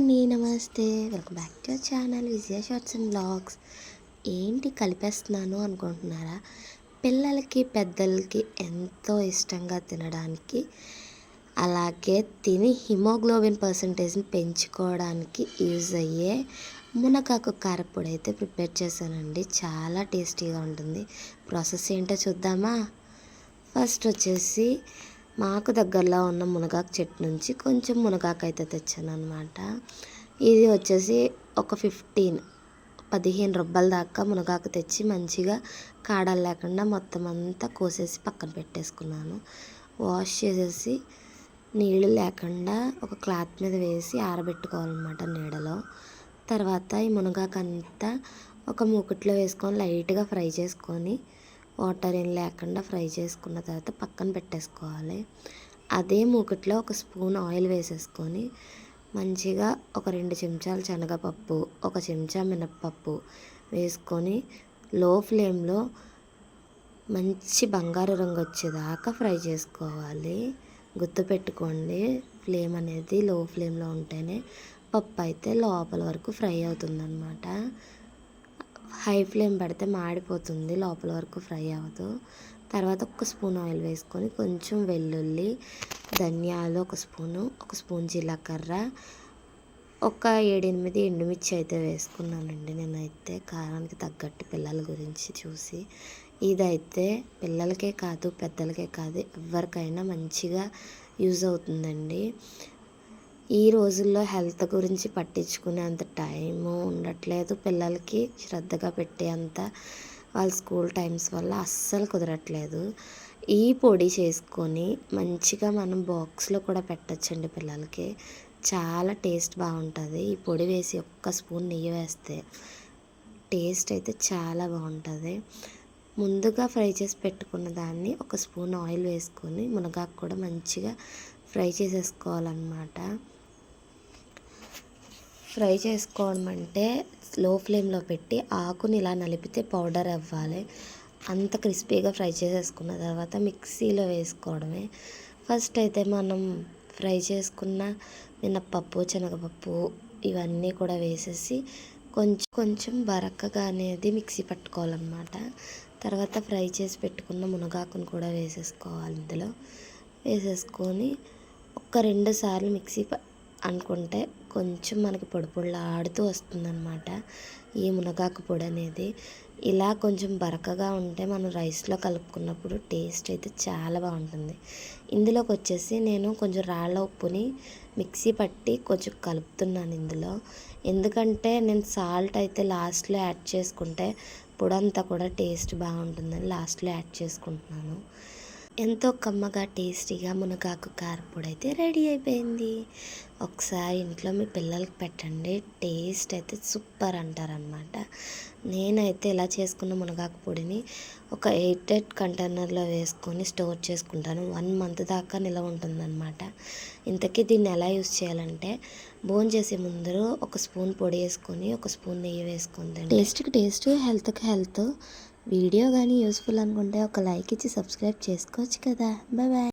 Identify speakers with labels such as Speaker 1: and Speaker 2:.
Speaker 1: అండి నమస్తే. Welcome back to channel Vijaya shorts and blogs. ఏంటి కలిపేస్తున్నాను అనుకుంటున్నారా? పిల్లలకి పెద్దలకి ఎంతో ఇష్టంగా తినడానికి అలాగే తిని హిమోగ్లోబిన్ పర్సంటేజ్ని పెంచుకోవడానికి యూజ్ అయ్యే మునగాకు కారపొడి అయితే ప్రిపేర్ చేశానండి. చాలా టేస్టీగా ఉంటుంది. ప్రాసెస్ ఏంటో చూద్దామా? ఫస్ట్ వచ్చేసి మాకు దగ్గరలో ఉన్న మునగాకు చెట్టు నుంచి కొంచెం మునగాకు అయితే తెచ్చాను అనమాట ఇది వచ్చేసి ఒక ఫిఫ్టీన్ పదిహేను రూపాయల దాకా మునగాకు తెచ్చి మంచిగా కాడలు లేకుండా మొత్తం అంతా కోసేసి పక్కన పెట్టేసుకున్నాను. వాష్ చేసేసి నీళ్ళు లేకుండా ఒక క్లాత్ మీద వేసి ఆరబెట్టుకోవాలన్నమాట నీడలో. తర్వాత ఈ మునగాకు అంతా ఒక మూకుట్లో వేసుకొని లైట్గా ఫ్రై చేసుకొని వాటర్ ఏం లేకుండా ఫ్రై చేసుకున్న తర్వాత పక్కన పెట్టేసుకోవాలి. అదే మూకట్లో ఒక స్పూన్ ఆయిల్ వేసేసుకొని మంచిగా ఒక రెండు చెంచాలు శనగపప్పు ఒక చెంచా మినప్పప్పు వేసుకొని లో ఫ్లేమ్లో మంచి బంగారు రంగు వచ్చేదాకా ఫ్రై చేసుకోవాలి. గుర్తుపెట్టుకోండి ఫ్లేమ్ అనేది లో ఫ్లేమ్లో ఉంటేనే పప్పు అయితే లోపల వరకు ఫ్రై అవుతుందన్నమాట. హై ఫ్లేమ్ పెడితే మాడిపోతుంది లోపల వరకు ఫ్రై అవ్వదు. తర్వాత ఒక స్పూన్ ఆయిల్ వేసుకొని కొంచెం వెల్లుల్లి ధనియాలు ఒక స్పూను ఒక స్పూన్ జీలకర్ర ఒక ఏడెనిమిది ఎండుమిర్చి అయితే వేసుకున్నానండి నేనైతే. కారానికి తగ్గట్టు పిల్లల గురించి చూసి. ఇదైతే పిల్లలకే కాదు పెద్దలకే కాదు ఎవరికైనా మంచిగా యూజ్ అవుతుందండి. ఈ రోజుల్లో హెల్త్ గురించి పట్టించుకునే అంత టైము ఉండట్లేదు. పిల్లలకి శ్రద్ధగా పెట్టే అంత వాళ్ళ స్కూల్ టైమ్స్ వల్ల అస్సలు కుదరట్లేదు. ఈ పొడి చేసుకొని మంచిగా మనం బాక్స్లో కూడా పెట్టచ్చండి పిల్లలకి. చాలా టేస్ట్ బాగుంటుంది. ఈ పొడి వేసి ఒక్క స్పూన్ నెయ్యి వేస్తే టేస్ట్ అయితే చాలా బాగుంటుంది. ముందుగా ఫ్రై చేసి పెట్టుకున్న దాన్ని ఒక స్పూన్ ఆయిల్ వేసుకొని మునగాకు కూడా మంచిగా ఫ్రై చేసేసుకోవాలన్నమాట. ఫ్రై చేసుకోవడం అంటే లో ఫ్లేమ్లో పెట్టి ఆకుని ఇలా నలిపితే పౌడర్ అవ్వాలి. అంత క్రిస్పీగా ఫ్రై చేసేసుకున్న తర్వాత మిక్సీలో వేసుకోవడమే. ఫస్ట్ అయితే మనం ఫ్రై చేసుకున్న మినప్పప్పు శనగపప్పు ఇవన్నీ కూడా వేసేసి కొంచెం కొంచెం బరకగా అనేది మిక్సీ పట్టుకోవాలన్నమాట. తర్వాత ఫ్రై చేసి పెట్టుకున్న మునగాకును కూడా వేసేసుకోవాలి ఇందులో. వేసేసుకొని ఒక రెండు సార్లు మిక్సీ అనుకుంటే కొంచెం మనకి పొడిపొడిలా ఆడుతూ వస్తుందన్నమాట. ఈ మునగాకు పొడి అనేది. ఇలా కొంచెం బరకగా ఉంటే మనం రైస్లో కలుపుకున్నప్పుడు టేస్ట్ అయితే చాలా బాగుంటుంది. ఇందులోకి వచ్చేసి నేను కొంచెం రాళ్ళ ఉప్పుని మిక్సీ పట్టి కొంచెం కలుపుతున్నాను ఇందులో. ఎందుకంటే నేను సాల్ట్ అయితే లాస్ట్లో యాడ్ చేసుకుంటే పొడంతా కూడా టేస్ట్ బాగుంటుందని లాస్ట్లో యాడ్ చేసుకుంటున్నాను. ఎంతో కమ్మగా టేస్టీగా మునగాకు కారపొడి అయితే రెడీ అయిపోయింది. ఒకసారి ఇంట్లో మీ పిల్లలకి పెట్టండి టేస్ట్ అయితే సూపర్ అంటారనమాట నేనైతే ఇలా చేసుకున్న మునగాకు పొడిని ఒక ఎయిటెడ్ కంటైనర్లో వేసుకొని స్టోర్ చేసుకుంటాను. వన్ మంత్ దాకా నిల్వ ఉంటుందన్నమాట. ఇంతకీ దీన్ని ఎలా యూస్ చేయాలంటే బోన్ చేసే ముందు ఒక స్పూన్ పొడి వేసుకొని ఒక స్పూన్ నెయ్యి వేసుకుందండి టేస్ట్కి టేస్ట్ హెల్త్కి హెల్త్ వీడియో కానీ యూస్ఫుల్ అనుకుంటే ఒక లైక్ ఇచ్చి సబ్స్క్రైబ్ చేసుకోవచ్చు కదా. Bye bye.